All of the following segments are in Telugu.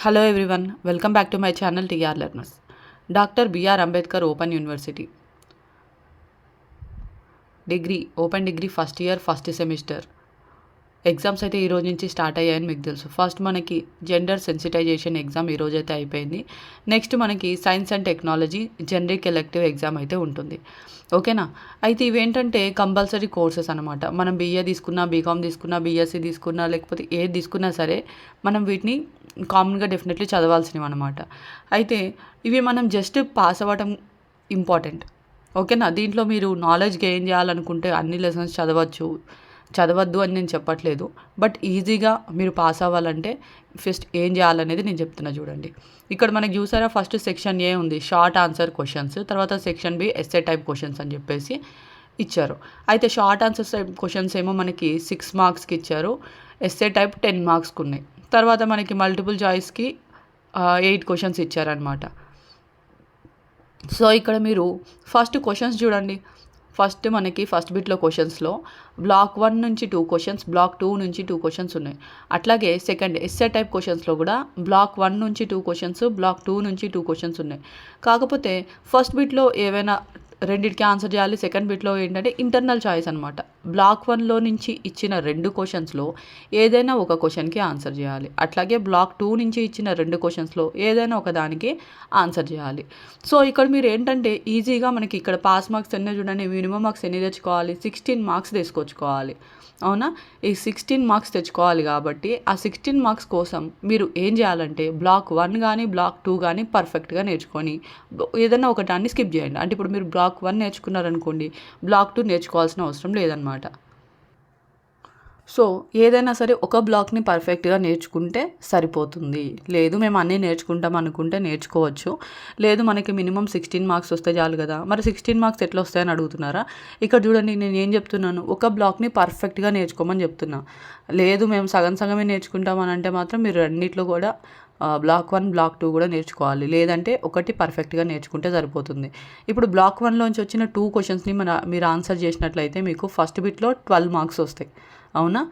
Hello everyone welcome back to my channel TR learners doctor BR Ambedkar open university degree open degree first year first semester exams అయితే ఈ రోజు నుంచి స్టార్ట్ అయ్యాయని మీకు తెలుసు. ఫస్ట్ మనకి జెండర్ సెన్సిటైజేషన్ ఎగ్జామ్ ఈ రోజు అయితే అయిపోయింది. నెక్స్ట్ మనకి science and technology generic elective exam అయితే ఉంటుంది. ఓకేనా అయితే ఇవేంటంటే కంపల్సరీ కోర్సెస్ అనమాట మనం బీఏ తీసుకున్నా బీకామ్ తీసుకున్నా బీఎస్సీ తీసుకున్నా లేకపోతే ఏది తీసుకున్నా సరే మనం వీటిని కామన్గా డెఫినెట్లీ చదవాల్సినవి అనమాట అయితే ఇవి మనం జస్ట్ పాస్ అవ్వడం ఇంపార్టెంట్ ఓకేనా దీంట్లో మీరు నాలెడ్జ్ గెయిన్ చేయాలనుకుంటే అన్ని లెసన్స్ చదవచ్చు. చదవద్దు అని నేను చెప్పట్లేదు. బట్ ఈజీగా మీరు పాస్ అవ్వాలంటే ఫస్ట్ ఏం చేయాలనేది నేను చెప్తున్నా చూడండి. ఇక్కడ మనకి చూసారా? ఫస్ట్ సెక్షన్ ఏ ఉంది? షార్ట్ ఆన్సర్ క్వశ్చన్స్ తర్వాత section B SA type questions అని చెప్పేసి ఇచ్చారు. అయితే షార్ట్ ఆన్సర్స్ టైప్ క్వశ్చన్స్ ఏమో మనకి సిక్స్ మార్క్స్కి ఇచ్చారు. ఎస్ఏ టైప్ టెన్ మార్క్స్కి ఉన్నాయి. తర్వాత మనకి మల్టిపుల్ చాయిస్కి ఎయిట్ క్వశ్చన్స్ ఇచ్చారనమాట సో ఇక్కడ మీరు ఫస్ట్ క్వశ్చన్స్ చూడండి. ఫస్ట్ మనకి ఫస్ట్ బిట్లో క్వశ్చన్స్లో బ్లాక్ వన్ నుంచి టూ క్వశ్చన్స్ బ్లాక్ టూ నుంచి టూ క్వశ్చన్స్ ఉన్నాయి. అట్లాగే సెకండ్ ఎస్ఏ టైప్ క్వశ్చన్స్లో కూడా బ్లాక్ వన్ నుంచి టూ క్వశ్చన్స్ బ్లాక్ టూ నుంచి టూ క్వశ్చన్స్ ఉన్నాయి. కాకపోతే ఫస్ట్ బిట్లో ఏవైనా రెండింటికి ఆన్సర్ చేయాలి సెకండ్ బిట్లో ఏంటంటే ఇంటర్నల్ చాయిస్ అనమాట బ్లాక్ వన్లో నుంచి ఇచ్చిన రెండు క్వశ్చన్స్లో ఏదైనా ఒక క్వశ్చన్కి ఆన్సర్ చేయాలి. అట్లాగే బ్లాక్ టూ నుంచి ఇచ్చిన రెండు క్వశ్చన్స్లో ఏదైనా ఒక దానికి ఆన్సర్ చేయాలి. సో ఇక్కడ మీరు ఏంటంటే ఈజీగా మనకి ఇక్కడ పాస్ మార్క్స్ ఎన్నో చూడండి మినిమం మార్క్స్ ఎన్ని తెచ్చుకోవాలి సిక్స్టీన్ మార్క్స్ తీసుకొచ్చుకోవాలి అవునా? ఈ సిక్స్టీన్ మార్క్స్ తెచ్చుకోవాలి కాబట్టి ఆ సిక్స్టీన్ మార్క్స్ కోసం మీరు ఏం చేయాలంటే బ్లాక్ వన్ కానీ బ్లాక్ టూ కానీ పర్ఫెక్ట్గా నేర్చుకొని ఏదైనా ఒక దాన్ని స్కిప్ చేయండి. అంటే ఇప్పుడు మీరు బ్లాక్ వన్ నేర్చుకున్నారనుకోండి బ్లాక్ టూ నేర్చుకోవాల్సిన అవసరం లేదనమాట సో ఏదైనా సరే ఒక బ్లాక్ని పర్ఫెక్ట్గా నేర్చుకుంటే సరిపోతుంది. లేదు మేము అన్నీ నేర్చుకుంటాం అనుకుంటే నేర్చుకోవచ్చు. లేదు మనకి మినిమం సిక్స్టీన్ మార్క్స్ వస్తే చాలు కదా. మరి సిక్స్టీన్ మార్క్స్ ఎట్లా వస్తాయని అడుగుతున్నారా? ఇక్కడ చూడండి నేను ఏం చెప్తున్నాను? ఒక బ్లాక్ని పర్ఫెక్ట్గా నేర్చుకోమని చెప్తున్నా. లేదు మేము సగం సగమే నేర్చుకుంటామని అంటే మాత్రం మీరు రెండిట్లో కూడా బ్లాక్ వన్ బ్లాక్ టూ కూడా నేర్చుకోవాలి. లేదంటే ఒకటి పర్ఫెక్ట్గా నేర్చుకుంటే సరిపోతుంది. ఇప్పుడు బ్లాక్ వన్లోంచి వచ్చిన టూ క్వశ్చన్స్ని మన మీరు ఆన్సర్ చేసినట్లయితే మీకు ఫస్ట్ బిట్లో ట్వెల్వ్ మార్క్స్ వస్తాయి. అవునా?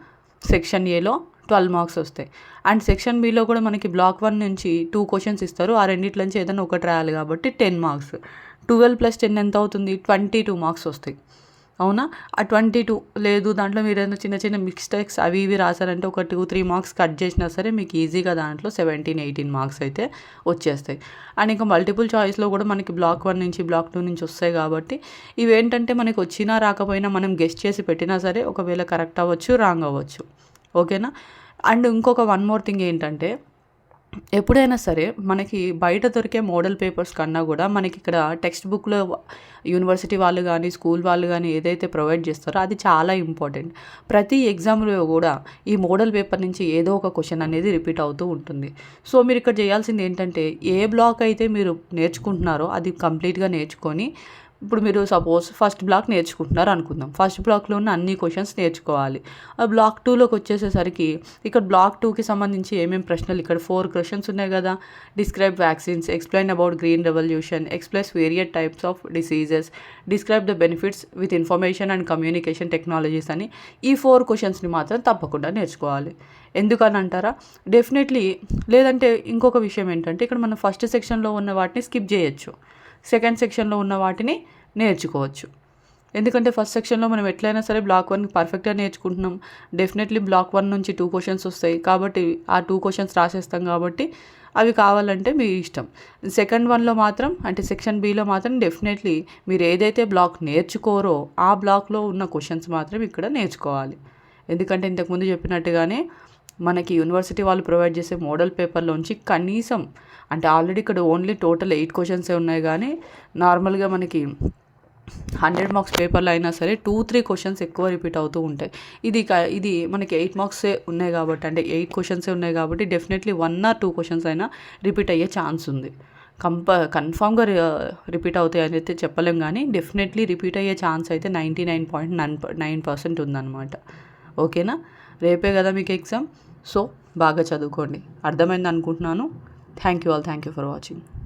సెక్షన్ ఏలో ట్వెల్వ్ మార్క్స్ వస్తాయి. అండ్ సెక్షన్ బిలో కూడా మనకి బ్లాక్ వన్ నుంచి టూ క్వశ్చన్స్ ఇస్తారు. ఆ రెండిట్ల నుంచి ఏదైనా ఒకటి రాయాలి కాబట్టి ten marks twelve plus ten ఎంత అవుతుంది? ట్వంటీ టూ మార్క్స్ వస్తాయి. అవునా? ఆ ట్వంటీ టూ లేదు దాంట్లో మీరు ఏదైనా చిన్న చిన్న మిస్టేక్స్ అవి ఇవి రాశారంటే ఒక టూ త్రీ మార్క్స్ కట్ చేసినా సరే మీకు ఈజీగా దాంట్లో సెవెంటీన్ ఎయిటీన్ మార్క్స్ అయితే వచ్చేస్తాయి. అండ్ ఇంకా మల్టిపుల్ చాయిస్లో కూడా మనకి బ్లాక్ వన్ నుంచి బ్లాక్ టూ నుంచి వస్తాయి కాబట్టి ఇవేంటంటే మనకి వచ్చినా రాకపోయినా మనం గెస్ట్ చేసి పెట్టినా సరే ఒకవేళ కరెక్ట్ అవ్వచ్చు రాంగ్ అవ్వచ్చు. ఓకేనా? అండ్ ఇంకొక వన్ మోర్ థింగ్ ఏంటంటే ఎప్పుడైనా సరే మనకి బయట దొరికే మోడల్ పేపర్స్ కన్నా కూడా మనకి ఇక్కడ టెక్స్ట్ బుక్లో యూనివర్సిటీ వాళ్ళు కానీ స్కూల్ వాళ్ళు కానీ ఏదైతే ప్రొవైడ్ చేస్తారో అది చాలా ఇంపార్టెంట్. ప్రతి ఎగ్జామ్లో కూడా ఈ మోడల్ పేపర్ నుంచి ఏదో ఒక క్వశ్చన్ అనేది రిపీట్ అవుతూ ఉంటుంది. సో మీరు ఇక్కడ చేయాల్సింది ఏంటంటే ఏ బ్లాక్ అయితే మీరు నేర్చుకుంటున్నారో అది కంప్లీట్గా నేర్చుకొని ఇప్పుడు మీరు సపోజ్ ఫస్ట్ బ్లాక్ నేర్చుకుంటున్నారు అనుకుందాం. ఫస్ట్ బ్లాక్లో ఉన్న అన్ని క్వశ్చన్స్ నేర్చుకోవాలి. ఆ బ్లాక్ టూలోకి వచ్చేసేసరికి ఇక్కడ బ్లాక్ టూకి సంబంధించి ఏమేమి ప్రశ్నలు? ఇక్కడ ఫోర్ క్వశ్చన్స్ ఉన్నాయి కదా. Describe vaccines explain about green revolution express various types of diseases describe the benefits with information and communication technologies అని ఈ ఫోర్ క్వశ్చన్స్ని మాత్రం తప్పకుండా నేర్చుకోవాలి. ఎందుకని అంటారా డెఫినెట్లీ లేదంటే ఇంకొక విషయం ఏంటంటే ఇక్కడ మనం ఫస్ట్ సెక్షన్లో ఉన్న వాటిని స్కిప్ చేయొచ్చు. సెకండ్ సెక్షన్లో ఉన్న వాటిని నేర్చుకోవచ్చు. ఎందుకంటే ఫస్ట్ సెక్షన్లో మనం ఎట్లయినా సరే బ్లాక్ వన్ పర్ఫెక్ట్గా నేర్చుకుంటున్నాం. డెఫినెట్లీ బ్లాక్ వన్ నుంచి టూ క్వశ్చన్స్ వస్తాయి. కాబట్టి ఆ టూ క్వశ్చన్స్ రాసేస్తాం కాబట్టి అవి కావాలంటే మీ ఇష్టం. సెకండ్ వన్లో మాత్రం అంటే సెక్షన్ బిలో మాత్రం డెఫినెట్లీ మీరు ఏదైతే బ్లాక్ నేర్చుకోరో ఆ బ్లాక్లో ఉన్న క్వశ్చన్స్ మాత్రం ఇక్కడ నేర్చుకోవాలి. ఎందుకంటే ఇంతకుముందు చెప్పినట్టుగానే మనకి యూనివర్సిటీ వాళ్ళు ప్రొవైడ్ చేసే మోడల్ పేపర్లోంచి కనీసం అంటే ఆల్రెడీ ఇక్కడ ఓన్లీ టోటల్ ఎయిట్ క్వశ్చన్సే ఉన్నాయి కానీ నార్మల్గా మనకి హండ్రెడ్ మార్క్స్ పేపర్లో అయినా సరే టూ త్రీ క్వశ్చన్స్ ఎక్కువ రిపీట్ అవుతూ ఉంటాయి. ఇది ఇది మనకి ఎయిట్ మార్క్సే ఉన్నాయి కాబట్టి అంటే ఎయిట్ క్వశ్చన్సే ఉన్నాయి కాబట్టి definitely one or two questions అయినా రిపీట్ అయ్యే ఛాన్స్ ఉంది. కంప కన్ఫామ్గా రిపీట్ అవుతాయి అని అయితే చెప్పలేం కానీ డెఫినెట్లీ రిపీట్ అయ్యే ఛాన్స్ అయితే ninety nine point nine nine percent ఉందన్నమాట ఓకేనా రేపే కదా మీకు ఎగ్జామ్ సో బాగా చదువుకోండి. అర్థమైంది అనుకుంటున్నాను thank you all thank you for watching